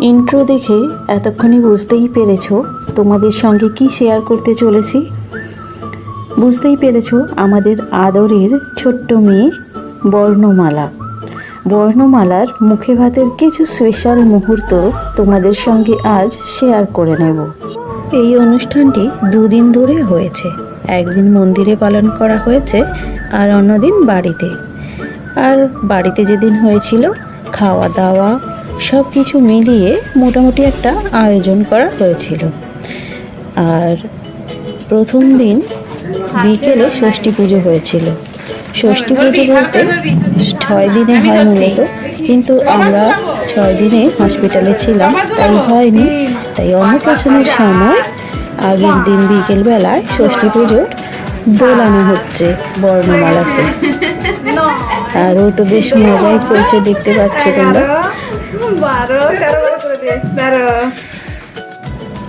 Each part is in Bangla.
ইন্ট্রো দেখে এতক্ষণে বুঝতেই পেরেছ তোমাদের সঙ্গে কি শেয়ার করতে চলেছি? বুঝতেই পেরেছ আমাদের আদরের ছোট্ট মেয়ে বর্ণমালা। বর্ণমালার মুখে ভাতের কিছু স্পেশাল মুহূর্ত তোমাদের সঙ্গে আজ শেয়ার করে নেব। এই অনুষ্ঠানটি দুদিন ধরে হয়েছে। একদিন মন্দিরে পালন করা হয়েছে আর অন্যদিন বাড়িতে। আর বাড়িতে যেদিন হয়েছিল খাওয়া দাওয়া সব কিছু মিলিয়ে মোটামুটি একটা আয়োজন করা হয়েছিল। আর প্রথম দিন বিকেলে ষষ্ঠী পুজো হয়েছিল। ষষ্ঠী পুজো বলতে ছয় দিনে হয় মূলত কিন্তু আমরা ছয় দিনে হসপিটালে ছিলাম তাই হয়নি। তাই অন্নপ্রাশনের সময় আগের দিন বিকেলবেলায় ষষ্ঠী পুজোর দোলানো হচ্ছে বর্ণমালাতে। আর ও তো বেশ মজাই করছে দেখতে পাচ্ছ তোমরা।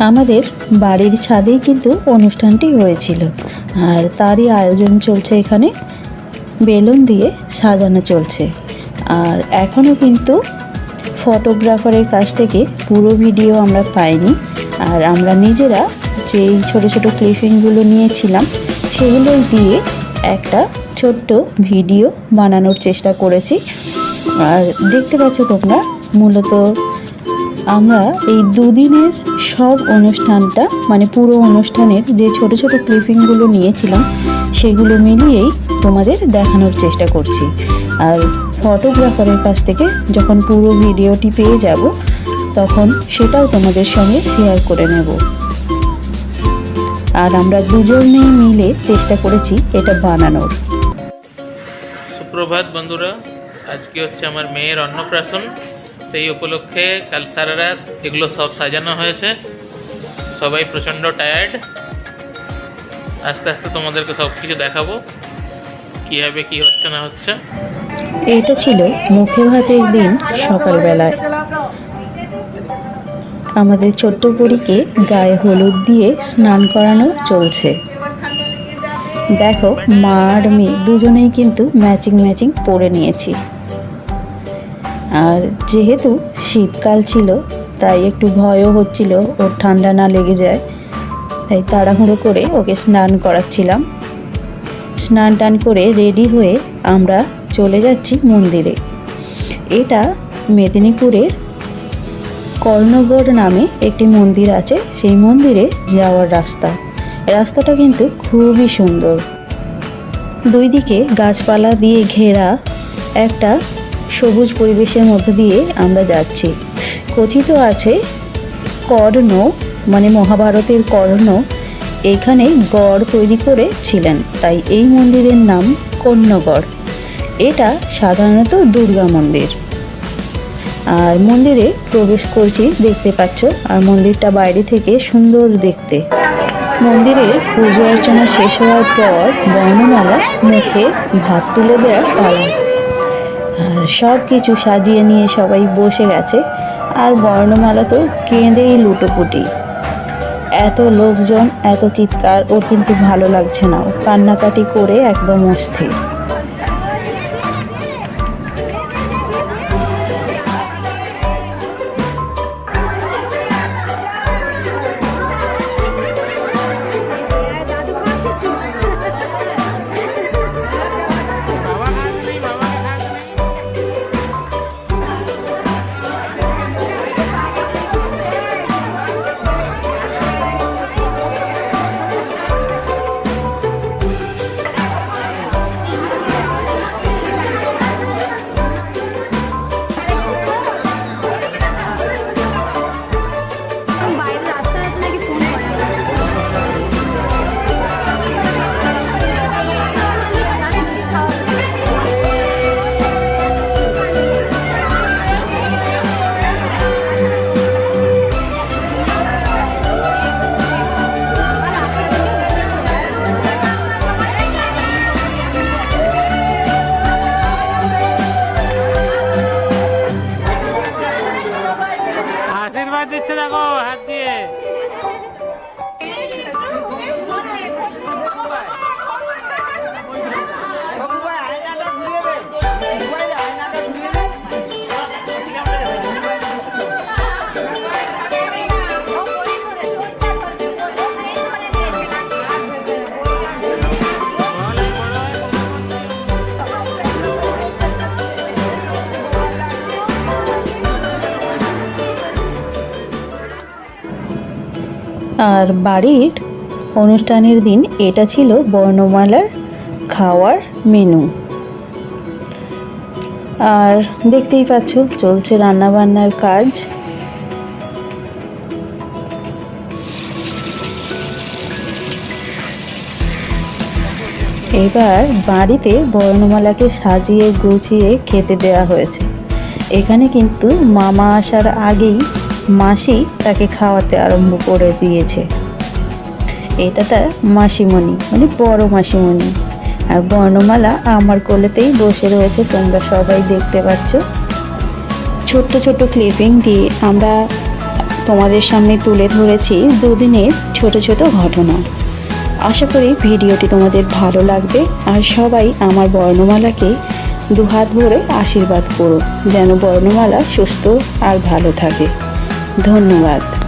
আমাদের বাড়ির ছাদেই কিন্তু অনুষ্ঠানটি হয়েছিল, আর তারই আয়োজন চলছে এখানে। বেলুন দিয়ে সাজানো চলছে, আর এখনও কিন্তু ফটোগ্রাফারের কাছ থেকে পুরো ভিডিও আমরা পাইনি, আর আমরা নিজেরা যেই ছোট ছোট ক্লিপিংগুলো নিয়েছিলাম, সেগুলো দিয়ে একটা ছোট্ট ভিডিও বানানোর চেষ্টা করেছি। আর দেখতে পাচ্ছ তোমরা মূলত আমরা এই দুদিনের সব অনুষ্ঠানটা মানে পুরো অনুষ্ঠানের যে ছোট ছোট ক্লিপিংগুলো নিয়েছিলাম, সেগুলো মিলিয়েই তোমাদের দেখানোর চেষ্টা করছি। আর ফটোগ্রাফারের কাছ থেকে যখন পুরো ভিডিওটি পেয়ে যাব, তখন সেটাও তোমাদের সঙ্গে শেয়ার করে নেব। আর আমরা দুজনেই মিলে চেষ্টা করেছি এটা বানানোর। সুপ্রভাত বন্ধুরা, আজকে হচ্ছে আমার মেয়ের অন্নপ্রাশন। সেই উপলক্ষে কাল সারা রাত এগুলো সব সাজানো হয়েছে। সবাই প্রচণ্ড টায়ার্ড আস্তে আস্তে তোমাদেরকে সব কিছু দেখাবো কীভাবে কী হচ্ছে, না হচ্ছে। এটা ছিল মুখে ভাতের দিন সকালবেলায়। আমাদের ছোট্ট পরীকে গায়ে হলুদ দিয়ে স্নান করানো চলছে। দেখো, মা আর মেয়ে দুজনেই কিন্তু ম্যাচিং ম্যাচিং পরে নিয়েছি। আর যেহেতু শীতকাল ছিল, তাই একটু ভয়ও হচ্ছিল ওর ঠান্ডা না লেগে যায়। তাই তাড়াহুড়ো করে ওকে স্নান করাচ্ছিলাম। স্নান টান করে রেডি হয়ে আমরা চলে যাচ্ছি মন্দিরে। এটা মেদিনীপুরের কর্ণগড় নামে একটি মন্দির আছে। সেই মন্দিরে যাওয়ার রাস্তা। রাস্তাটা কিন্তু খুবই সুন্দর। দুই দিকে গাছপালা দিয়ে ঘেরা একটা সবুজ পরিবেশের মধ্য দিয়ে আমরা যাচ্ছি। কথিত আছে, কর্ণ মানে মহাভারতের কর্ণ, এখানে গড় তৈরি করেছিলেন। তাই এই মন্দিরের নাম কর্ণগড়। এটা সাধারণত দুর্গা মন্দির। আর মন্দিরে প্রবেশ করছি, দেখতে পাচ্ছ, আর মন্দিরটা বাইরে থেকে সুন্দর দেখতে। মন্দিরে পুজো অর্চনা শেষ হওয়ার পর বর্ণমালা মুখে ভাত তুলে দেওয়ার পালা। সব কিছু সাজিয়ে নিয়ে সবাই বসে গেছে। আর বর্ণমালা তো কেঁদেই লুটোপুটি। এত লোকজন, এত চিৎকার, ওর কিন্তু ভালো লাগছে না। কান্নাকাটি করে একদম অস্থির। দিচ্ছে দেখো হাত দিয়ে। আর বাড়ির অনুষ্ঠানের দিন এটা ছিল বর্ণমালার খাওয়ার মেনু আর দেখতেই পাচ্ছ, চলছে রান্নাবান্নার কাজ। এবার বাড়িতে বর্ণমালাকে সাজিয়ে গুছিয়ে খেতে দেওয়া হয়েছে। এখানে কিন্তু মামা আসার আগেই মাসি তাকে খাওয়াতে আরম্ভ করে দিয়েছে। এটা তার মাসিমণি মানে বড় মাসিমণি। আর বর্ণমালা আমার কোলেতেই বসে রয়েছে, তোমরা সবাই দেখতে পাচ্ছ। ছোট্ট ছোট্ট ক্লিপিং দিয়ে আমরা তোমাদের সামনে তুলে ধরেছি দুদিনের ছোট ছোট ঘটনা। আশা করি ভিডিওটি তোমাদের ভালো লাগবে, আর সবাই আমার বর্ণমালাকে দুহাত ভরে আশীর্বাদ করো যেন বর্ণমালা সুস্থ আর ভালো থাকে। ধন্যবাদ।